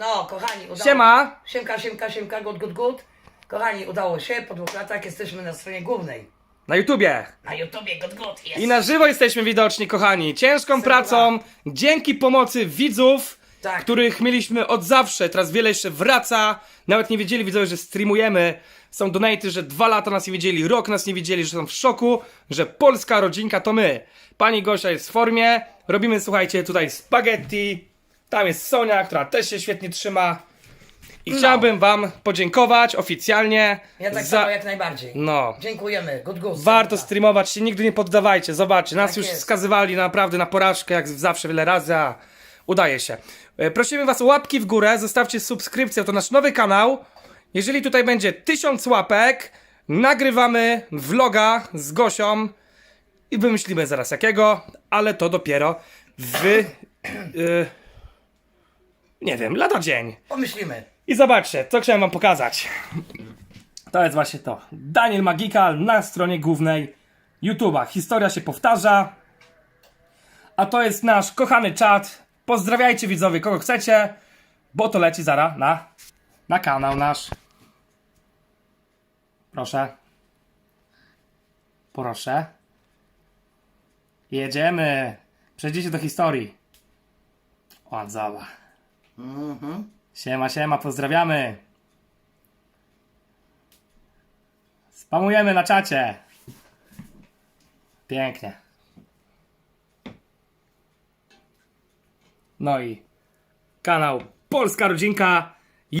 No, kochani, udało Siema! Siemka, siemka, siemka, good, good, good. Kochani, udało się. Po dwóch latach jesteśmy na stronie głównej. Na YouTubie. Na YouTubie, good, good. Jest. I na żywo jesteśmy widoczni, kochani. Ciężką pracą, dzięki pomocy widzów, Tak. których mieliśmy od zawsze. Teraz wiele jeszcze wraca. Nawet nie wiedzieli widzowie, że streamujemy. Są donaty, że dwa lata nas nie wiedzieli, rok nas nie wiedzieli, że są w szoku, że polska rodzinka to my. Pani Gosia jest w formie. Robimy, słuchajcie, tutaj spaghetti. Tam jest Sonia, która też się świetnie trzyma. I chciałbym wam podziękować oficjalnie No. Ja tak samo jak najbardziej. No, Dziękujemy, good, good. Warto streamować, się nigdy nie poddawajcie. Zobaczcie, nas Tak już jest. skazywali naprawdę na porażkę, jak zawsze wiele razy, a udaje się. E, Prosimy Was o łapki w górę, zostawcie subskrypcję, to nasz nowy kanał. Jeżeli tutaj będzie tysiąc łapek, nagrywamy vloga z Gosią i wymyślimy zaraz jakiego, ale to dopiero w... y, nie wiem, lada dzień. Pomyślimy. I zobaczcie, co chciałem wam pokazać. To jest właśnie to. Daniel Magikal na stronie głównej YouTube'a. Historia się powtarza. A to jest nasz kochany czat. Pozdrawiajcie widzowie, kogo chcecie, bo to leci zara na, na kanał nasz. Proszę. Proszę. Jedziemy. Przejdziecie do historii. Ładzawa. Siema, siema, pozdrawiamy. Spamujemy na czacie. Pięknie. No i kanał Polska Rodzinka